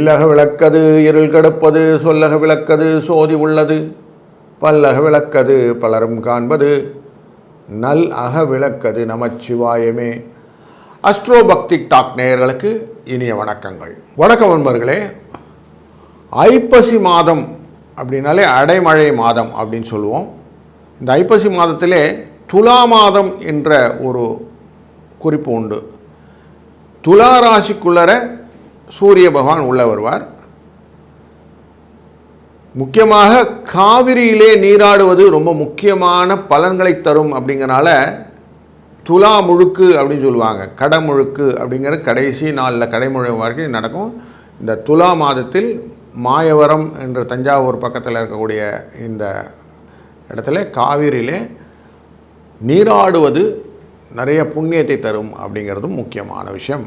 இல்லக விளக்கது இருள் கெடுப்பது சொல்லக விளக்கது சோதி உள்ளது. பல்லக விளக்கது பலரும் காண்பது. நல் அக விளக்கது நமச்சிவாயமே. அஸ்ட்ரோ பக்தி டாக் நேயர்களுக்கு இனிய வணக்கங்கள். வணக்கம் நண்பர்களே. ஐப்பசி மாதம் அப்படின்னாலே அடைமழை மாதம் அப்படின்னு சொல்லுவோம். இந்த ஐப்பசி மாதத்திலே துலா மாதம் என்ற ஒரு குறிப்பு உண்டு. துலா ராசிக்குள்ளர சூரிய பகவான் உள்ளே வருவார். முக்கியமாக காவிரியிலே நீராடுவது ரொம்ப முக்கியமான பலன்களை தரும் அப்படிங்கறனால துலா முழுக்கு அப்படின்னு சொல்லுவாங்க. கடமுழுக்கு அப்படிங்கிற கடைசி நாளில் கடைமுழு வரைக்கும் நடக்கும். இந்த துலா மாதத்தில் மாயவரம் என்ற தஞ்சாவூர் பக்கத்தில் இருக்கக்கூடிய இந்த இடத்துல காவிரியிலே நீராடுவது நிறைய புண்ணியத்தை தரும் அப்படிங்கிறதும் முக்கியமான விஷயம்.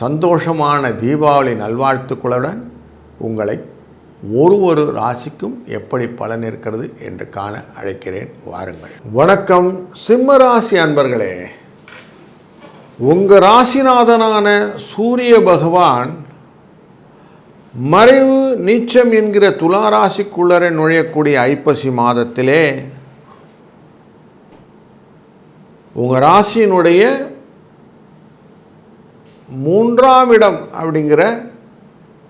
சந்தோஷமான தீபாவளி நல்வாழ்த்துக்களுடன் உங்களை ஒரு ஒரு ராசிக்கும் எப்படி பலன் இருக்கிறது என்று காண அழைக்கிறேன். வாருங்கள். வணக்கம். சிம்ம ராசி அன்பர்களே உங்கள் ராசிநாதனான சூரிய பகவான் மறைவு நீச்சம் என்கிற துளாராசிக்குள்ளரை நுழையக்கூடிய ஐப்பசி மாதத்திலே உங்கள் ராசியினுடைய மூன்றாம் இடம் அப்படிங்கிற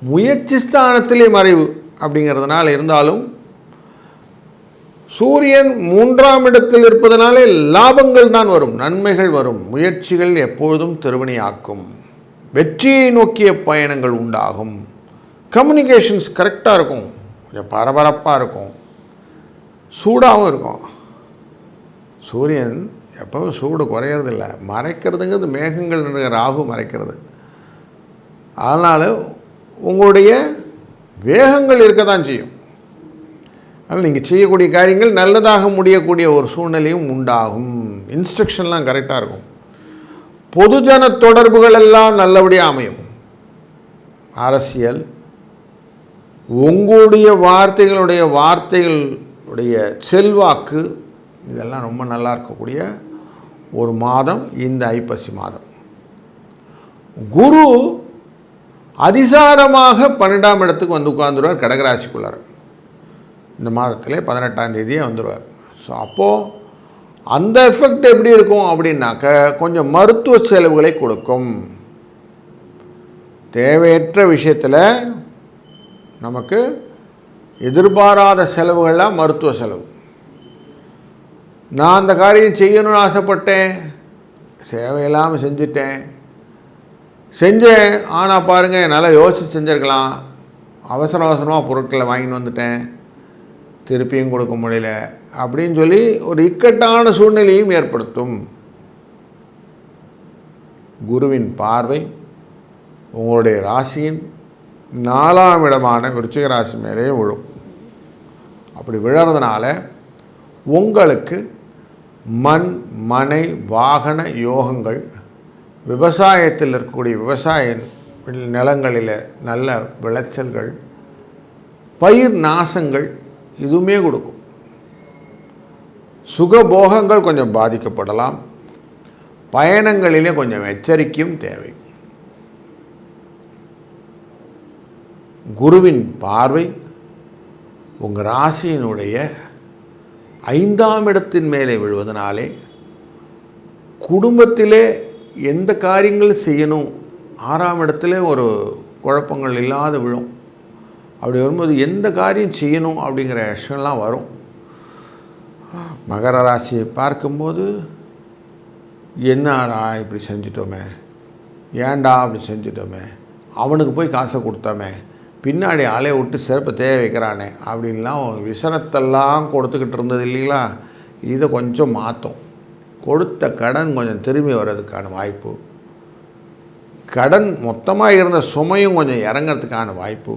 முயற்சி ஸ்தானத்திலே மறைவு அப்படிங்கிறதுனால இருந்தாலும் சூரியன் மூன்றாம் இடத்தில் இருப்பதனாலே லாபங்கள் தான் வரும் நன்மைகள் வரும் முயற்சிகள் எப்பொழுதும் திருவினையாக்கும் வெற்றியை நோக்கிய பயணங்கள் உண்டாகும். கம்யூனிகேஷன்ஸ் கரெக்டாக இருக்கும் கொஞ்சம் பரபரப்பாக இருக்கும் சூடாகவும் இருக்கும். சூரியன் எப்போவும் சூடு குறையறதில்ல. மறைக்கிறதுங்கிறது மேகங்கள் ராகு மறைக்கிறது. அதனால் உங்களுடைய வேகங்கள் இருக்க தான் செய்யும். அதனால் நீங்கள் செய்யக்கூடிய காரியங்கள் நல்லதாக முடியக்கூடிய ஒரு சூழ்நிலையும் உண்டாகும். இன்ஸ்ட்ரக்ஷன்லாம் கரெக்டாக இருக்கும். பொதுஜன தொடர்புகள் எல்லாம் நல்லபடியாக அமையும். அரசியல் உங்களுடைய வார்த்தைகளுடைய வார்த்தைகளுடைய செல்வாக்கு இதெல்லாம் ரொம்ப நல்லா இருக்கக்கூடிய ஒரு மாதம் இந்த ஐப்பசி மாதம். குரு அதிசாரமாக பன்னெண்டாம் இடத்துக்கு வந்து உட்காந்துருவார் கடகராசிக்குள்ளார். இந்த மாதத்திலே பதினெட்டாம் தேதியே வந்துடுவார் ஸோ அப்போது அந்த எஃபெக்ட் எப்படி இருக்கும் அப்படின்னாக்க கொஞ்சம் மருத்துவ செலவுகளை கொடுக்கும். தேவையற்ற விஷயத்தில் நமக்கு எதிர்பாராத செலவுகள்லாம் மருத்துவ செலவு. நான் அந்த காரியம் செய்யணும்னு ஆசைப்பட்டேன். சேவையில்லாமல் செஞ்சுட்டேன். செஞ்சேன். ஆனால் பாருங்கள் என்னால் யோசித்து செஞ்சுருக்கலாம். அவசர அவசரமாக பொருட்களை வாங்கிட்டு வந்துட்டேன். திருப்பியும் கொடுக்க முடியல. அப்படின்னு சொல்லி ஒரு இக்கட்டான சூழ்நிலையும் ஏற்படுத்தும். குருவின் பார்வை உங்களுடைய ராசியின் நாலாம் இடமான விருச்சிக ராசி மேலேயும் விழும். அப்படி விழறதுனால உங்களுக்கு மண் மனை வாகன யோகங்கள் விவசாயத்தில் இருக்கக்கூடிய விவசாய நிலங்களில் நல்ல விளைச்சல்கள் பயிர் நாசங்கள் இதுவுமே கொடுக்கும். சுகபோகங்கள் கொஞ்சம் பாதிக்கப்படலாம். பயணங்களிலே கொஞ்சம் எச்சரிக்கையும் தேவை. குருவின் பார்வை உங்கள் ராசியினுடைய ஐந்தாம் இடத்தின் மேலே விழுவதனாலே குடும்பத்திலே எந்த காரியங்கள் செய்யணும்? ஆறாம் இடத்துல ஒரு குழப்பங்கள் இல்லாத விழும். அப்படி வரும்போது எந்த காரியம் செய்யணும் அப்படிங்கிற விஷயம்லாம் வரும். மகர ராசியை பார்க்கும்போது என்னடா இப்படி செஞ்சிட்டோமே? ஏன்டா அப்படி செஞ்சிட்டோமே? அவனுக்கு போய் காசை கொடுத்தோமே? பின்னாடி ஆலையை விட்டு செருப்பை தேய வைக்கிறானே அப்படின்லாம் விசனத்தெல்லாம் கொடுத்துக்கிட்டு இருந்தது இல்லைங்களா? இதை கொஞ்சம் மாற்றும் கொடுத்த கடன் கொஞ்சம் திரும்பி வர்றதுக்கான வாய்ப்பு. கடன் மொத்தமாக இருந்த சுமையும் கொஞ்சம் இறங்கிறதுக்கான வாய்ப்பு.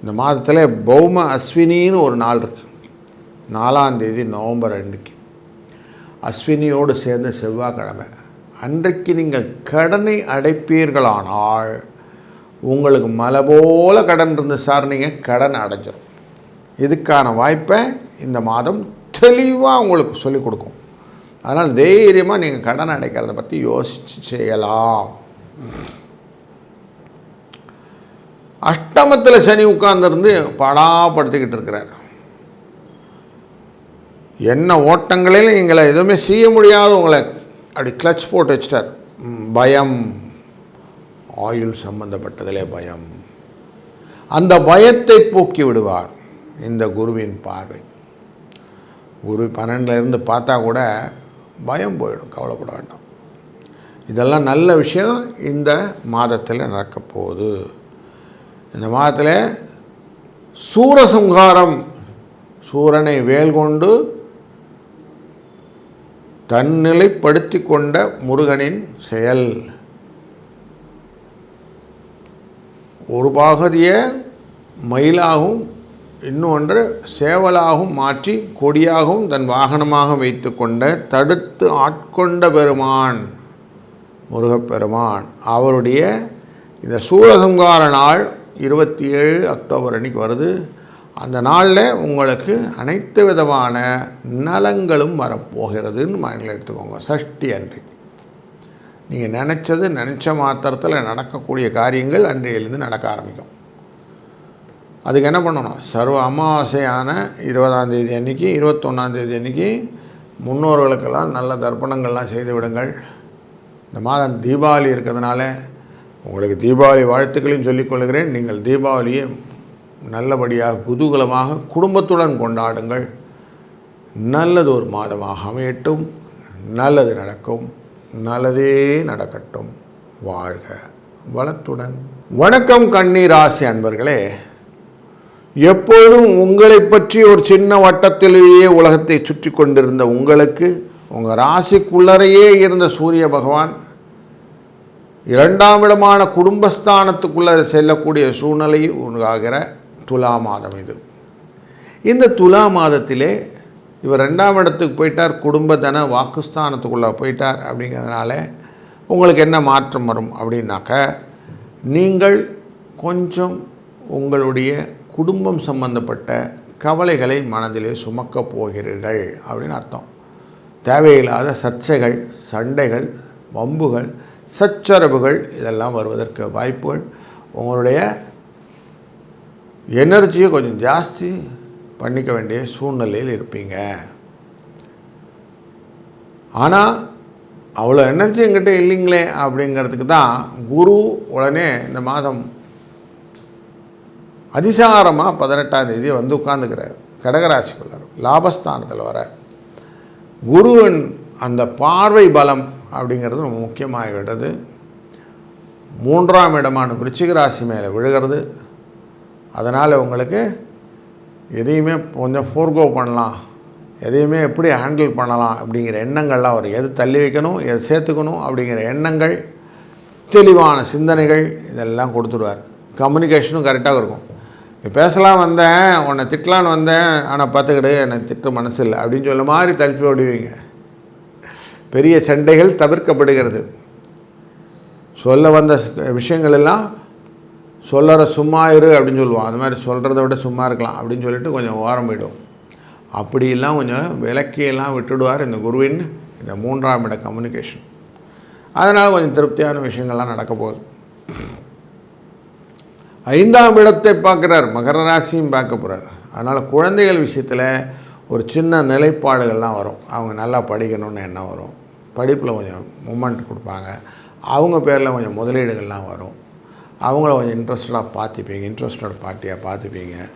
இந்த மாதத்தில் பௌம அஸ்வினின்னு ஒரு நாள் இருக்குது நாலாந்தேதி நவம்பர் அன்றைக்கு அஸ்வினியோடு சேர்ந்த செவ்வாய்க்கிழமை. அன்றைக்கு நீங்கள் கடனை அடைப்பீர்களானால் உங்களுக்கு மலை போல் கடன் இருந்து சார் நீங்கள் கடன் அடைஞ்சிடும் இதுக்கான வாய்ப்பை இந்த மாதம் தெளிவாக உங்களுக்கு சொல்லிக் கொடுக்கும். அதனால் தைரியமாக நீங்கள் கடன் அடைக்கிறத பற்றி யோசித்து செய்யலாம். அஷ்டமத்தில் சனி உட்கார்ந்துருந்து படாப்படுத்திக்கிட்டு இருக்கிறார். என்ன ஓட்டங்களில் எங்களை எதுவுமே செய்ய முடியாத. உங்களை அப்படி கிளச் போட்டு வச்சிட்டார். பயம். ஆயுள் சம்பந்தப்பட்டதிலே பயம். அந்த பயத்தை போக்கி விடுவார் இந்த குருவின் பார்வை. குரு பன்னெண்டுல இருந்து பார்த்தா கூட பயம் போயிடும் கவலைப்பட வேண்டாம். இதெல்லாம் நல்ல விஷயம் இந்த மாதத்தில் நடக்கப்போகுது இந்த மாதத்தில் சூரசம்ஹாரம் சூரனை வேல் கொண்டு தன்னிலைப்படுத்தி கொண்ட முருகனின் செயல். ஒரு பாகதியை மயிலாகவும் இன்னொன்று சேவலாகவும் மாற்றி கொடியாகவும் தன் வாகனமாக வைத்து கொண்ட தடுத்து ஆட்கொண்ட பெருமான் முருகப்பெருமான். அவருடைய இந்த சூரசங்கார நாள் இருபத்தி ஏழு அக்டோபர் அன்னைக்கு வருது. அந்த நாளில் உங்களுக்கு அனைத்து விதமான நலங்களும் வரப்போகிறதுன்னு மனதில் எடுத்துக்கோங்க. சஷ்டி அன்றைக்கு. நீங்கள் நினச்சது நினச்ச மாத்திரத்தில் நடக்கக்கூடிய காரியங்கள் அன்றையிலேருந்து நடக்க ஆரம்பிக்கும். அதுக்கு என்ன பண்ணணும்? சர்வ அமாவாசையான இருபதாம் தேதி அன்னைக்கு இருபத்தொன்னாம் தேதி அன்னைக்கு முன்னோர்களுக்கெல்லாம் நல்ல தர்ப்பணங்கள்லாம் செய்து விடுங்கள். இந்த மாதம் தீபாவளி இருக்கிறதுனால உங்களுக்கு தீபாவளி வாழ்த்துக்களையும் சொல்லிக் கொள்கிறேன். நீங்கள் தீபாவளியை நல்லபடியாக குதூகலமாக குடும்பத்துடன் கொண்டாடுங்கள். நல்லது ஒரு மாதமாக அமையட்டும். நல்லது நடக்கும். நல்லதே நடக்கட்டும். வாழ்க வளத்துடன். வணக்கம் கண்ணீராசி அன்பர்களே. எப்போதும் உங்களை பற்றி ஒரு சின்ன வட்டத்திலேயே உலகத்தை சுற்றி கொண்டிருந்த உங்களுக்கு உங்கள் ராசிக்குள்ளரையே இருந்த சூரிய பகவான் இரண்டாம் இடமான குடும்பஸ்தானத்துக்குள்ளே செல்லக்கூடிய சூழ்நிலை உண்டாகிற துலா மாதம் இது. இந்த துலா மாதத்திலே இவர் ரெண்டாம் இடத்துக்கு போயிட்டார் குடும்பத்தன வாக்குஸ்தானத்துக்குள்ளே போயிட்டார் அப்படிங்கிறதுனால உங்களுக்கு என்ன மாற்றம் வரும் அப்படின்னாக்க நீங்கள் கொஞ்சம் உங்களுடைய குடும்பம் சம்பந்தப்பட்ட கவலைகளை மனதிலே சுமக்கப் போகிறீர்கள் அப்படின்னு அர்த்தம். தேவையில்லாத சர்ச்சைகள் சண்டைகள் வம்புகள் சச்சரவுகள் இதெல்லாம் வருவதற்கு வாய்ப்புகள். உங்களுடைய எனர்ஜியை கொஞ்சம் ஜாஸ்தி பண்ணிக்க வேண்டிய சூழ்நிலையில் இருப்பீங்க. ஆனால் அவ்வளோ எனர்ஜி என்கிட்ட இல்லைங்களே அப்படிங்கிறதுக்கு தான் குரு உடனே இந்த மாதம் அதிசாரமாக பதினெட்டாம் தேதி வந்து உட்காந்துக்கிறார் கடகராசிக்குள்ளார். லாபஸ்தானத்தில் வர குருவின் அந்த பார்வை பலம் அப்படிங்கிறது ரொம்ப முக்கியமாகிவிடுது மூன்றாம் இடமான விருச்சிக ராசி மேலே விழுகிறது. அதனால் உங்களுக்கு எதையுமே கொஞ்சம் ஃபோர்கோ பண்ணலாம். எதையுமே எப்படி ஹேண்டில் பண்ணலாம் அப்படிங்கிற எண்ணங்கள்லாம் வரும். எது தள்ளி வைக்கணும் எது சேர்த்துக்கணும் அப்படிங்கிற எண்ணங்கள் தெளிவான சிந்தனைகள் இதெல்லாம் கொடுத்துடுவார். கம்யூனிகேஷனும் கரெக்டாக இருக்கும். இப்போ பேசலாம் வந்தேன் உன்னை திட்டலான்னு வந்தேன் ஆனால் பார்த்துக்கிட்டு எனக்கு திட்ட மனசு இல்லை அப்படின்னு சொல்ல மாதிரி தழுப்பி ஓடுவீங்க பெரிய சண்டைகள் தவிர்க்கப்படுகிறது. சொல்ல வந்த விஷயங்கள் எல்லாம் சொல்லற சும்மா இரு அப்படின்னு சொல்லுவோம். அது மாதிரி சொல்கிறத விட சும்மா இருக்கலாம் அப்படின்னு சொல்லிட்டு கொஞ்சம் ஓரம் போயிடும். அப்படிலாம் கொஞ்சம் விளக்கியெல்லாம் விட்டுடுவார் இந்த குருவின் இந்த மூன்றாம் இட கம்யூனிகேஷன் அதனால் கொஞ்சம் திருப்தியான விஷயங்கள்லாம் நடக்க போகுது. ஐந்தாம் இடத்தை பார்க்குறார். மகர ராசியும் பார்க்க போகிறார் அதனால் குழந்தைகள் விஷயத்தில் ஒரு சின்ன நிலைப்பாடுகள்லாம் வரும். அவங்க நல்லா படிக்கணும்னு எண்ணம் வரும். படிப்பில் கொஞ்சம் மூமெண்ட் கொடுப்பாங்க. அவங்க பேரில் கொஞ்சம் முதலீடுகள்லாம் வரும். அவங்கள கொஞ்சம் இன்ட்ரெஸ்டடாக பார்த்துப்பீங்க இன்ட்ரெஸ்டோட பார்ட்டியாக பார்த்துப்பீங்க.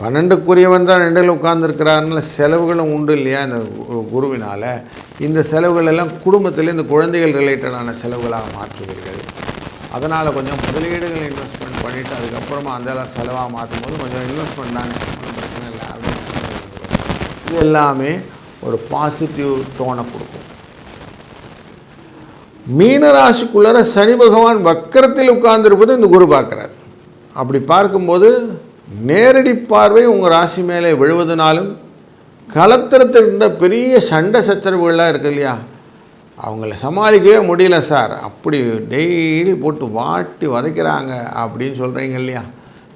பன்னெண்டுக்குரியவன் தான் ரெண்டில் உட்கார்ந்துருக்கிறாருன்னு செலவுகளும் உண்டு இல்லையா இந்த கு- குருவினால். இந்த செலவுகள் எல்லாம் குடும்பத்தில் இந்த குழந்தைகள் ரிலேட்டடான செலவுகளாக மாற்றுவீர்கள். அதனால் கொஞ்சம் முதலீடுகள் இன்வெஸ்ட்மெண்ட் பண்ணிவிட்டு அதுக்கப்புறமா அந்த செலவாக மாற்றும் போது கொஞ்சம் இன்வெஸ்ட்மெண்ட் தானே ஒன்றும் பிரச்சனை இல்லை அப்படின்னு இது எல்லாமே ஒரு பாசிட்டிவ் டோனை கொடுக்கும். மீனராசிக்குள்ளார சனி பகவான் வக்கரத்தில் உட்கார்ந்திருப்பது இந்த குரு பார்க்குறார். அப்படி பார்க்கும்போது நேரடி பார்வை உங்கள் ராசி மேலே விழுவதனாலும் கலத்திரத்தில் இருந்த பெரிய சண்டை சச்சரவுகள்லாம் இருக்கு இல்லையா? அவங்கள சமாளிக்கவே முடியல சார். அப்படி டெய்லி போட்டு வாட்டி வதைக்கிறாங்க அப்படின்னு சொல்கிறீங்க இல்லையா?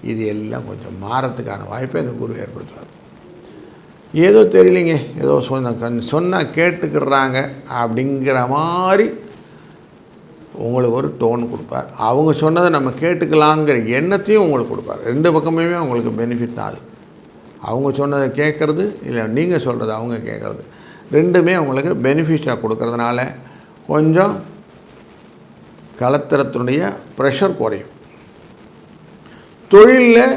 இது எல்லாம் கொஞ்சம் மாறத்துக்கான வாய்ப்பை இந்த குரு ஏற்படுத்துவார். ஏதோ தெரியலைங்க. ஏதோ சொன்ன சொன்னால் கேட்டுக்கிறாங்க அப்படிங்கிற மாதிரி உங்களுக்கு ஒரு டோன் கொடுப்பார். அவங்க சொன்னதை நம்ம கேட்டுக்கலாங்கிற எண்ணத்தையும் உங்களுக்கு கொடுப்பார். ரெண்டு பக்கமுமே உங்களுக்கு பெனிஃபிட் தான் அது. அவங்க சொன்னதை கேட்குறது இல்லை நீங்கள் சொல்கிறது அவங்க கேட்குறது. ரெண்டுமே உங்களுக்கு பெனிஃபிட்டாக கொடுக்கறதுனால கொஞ்சம் கலத்திரத்தினுடைய ப்ரெஷர் குறையும். தொழிலில்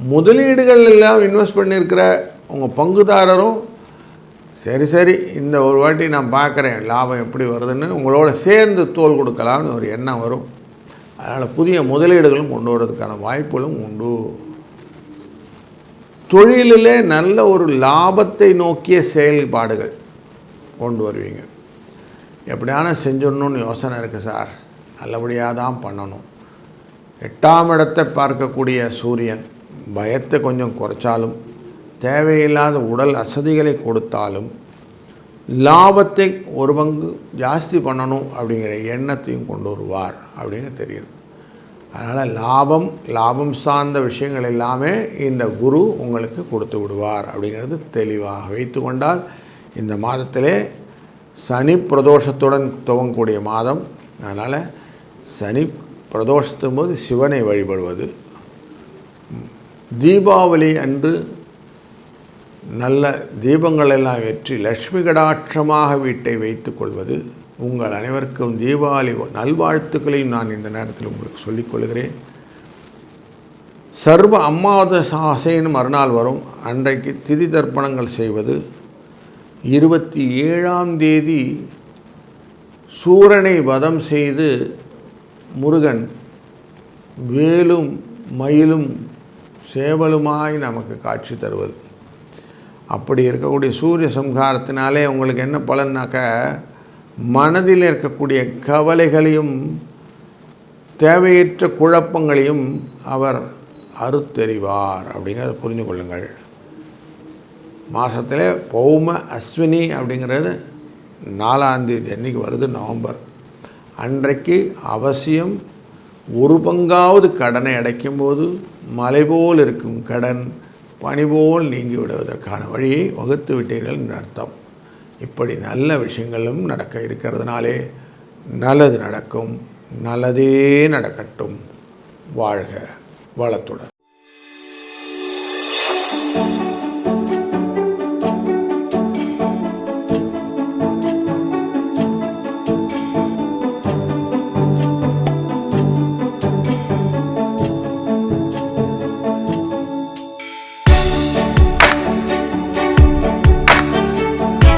முதலீடுகள் எல்லாம் இன்வெஸ்ட் பண்ணியிருக்கிற உங்கள் பங்குதாரரும் சரி சரி இந்த ஒரு வாட்டி நான் பார்க்குறேன் லாபம் எப்படி வருதுன்னு. உங்களோட சேர்ந்து தோல் கொடுக்கலாம்னு ஒரு எண்ணம் வரும். அதனால் புதிய முதலீடுகளும் கொண்டு வரதுக்கான வாய்ப்புகளும் உண்டு. தொழிலிலே நல்ல ஒரு லாபத்தை நோக்கிய செயல்பாடுகள் கொண்டு வருவீங்க. எப்படியான செஞ்சிடணும்னு யோசனை இருக்குது சார். நல்லபடியாக தான் பண்ணணும். எட்டாம் இடத்தை பார்க்கக்கூடிய சூரியன் பயத்தை கொஞ்சம் குறைச்சாலும் தேவையில்லாத உடல் அசதிகளை கொடுத்தாலும் லாபத்தை ஒரு பங்கு ஜாஸ்தி பண்ணணும் அப்படிங்கிற எண்ணத்தையும் கொண்டு வருவார் அப்படிங்க தெரியுது. அதனால் லாபம் லாபம் சார்ந்த விஷயங்கள் எல்லாமே இந்த குரு உங்களுக்கு கொடுத்து விடுவார் அப்படிங்கிறது தெளிவாக வைத்து கொண்டால் இந்த மாதத்திலே சனி பிரதோஷத்துடன் துவங்கக்கூடிய மாதம். அதனால் சனி பிரதோஷத்தும் போது சிவனை வழிபடுவது. தீபாவளி அன்று நல்ல தீபங்களெல்லாம் வெற்றி லக்ஷ்மி கடாட்சமாக வீட்டை வைத்துக் கொள்வது உங்கள் அனைவருக்கும் தீபாவளி நல்வாழ்த்துக்களையும் நான் இந்த நேரத்தில் உங்களுக்கு சொல்லிக் கொள்கிறேன். சர்வ அம்மாவசாசைன்னு மறுநாள் வரும். அன்றைக்கு திதி தர்ப்பணங்கள் செய்வது. இருபத்தி ஏழாம் தேதி சூரனை வதம் செய்து முருகன் வேலும் மயிலும் சேவலுமாய் நமக்கு காட்சி தருவது. அப்படி இருக்கக்கூடிய சூரிய சம்ஹாரத்தினாலே உங்களுக்கு என்ன பலன்னாக்க மனதில் இருக்கக்கூடிய கவலைகளையும் தேவையற்ற குழப்பங்களையும் அவர் அறுத்தெறிவார். அப்படிங்கிறத புரிந்து கொள்ளுங்கள். மாதத்தில் பௌம அஸ்வினி அப்படிங்கிறது நாலாந்தேதி அன்றைக்கி வருது நவம்பர். அன்றைக்கு அவசியம் ஒரு பங்காவது கடனை அடைக்கும்போது மலை போல் இருக்கும் கடன் பணிபோல் நீங்கிவிடுவதற்கான நீங்கி விடுவதற்கான வழியை வகுத்து விட்டீர்கள் என்று அர்த்தம். இப்படி நல்ல விஷயங்களும் நடக்க இருக்கிறதுனாலே நல்லது நடக்கும். நல்லதே நடக்கட்டும். வாழ்க வளத்துடன்.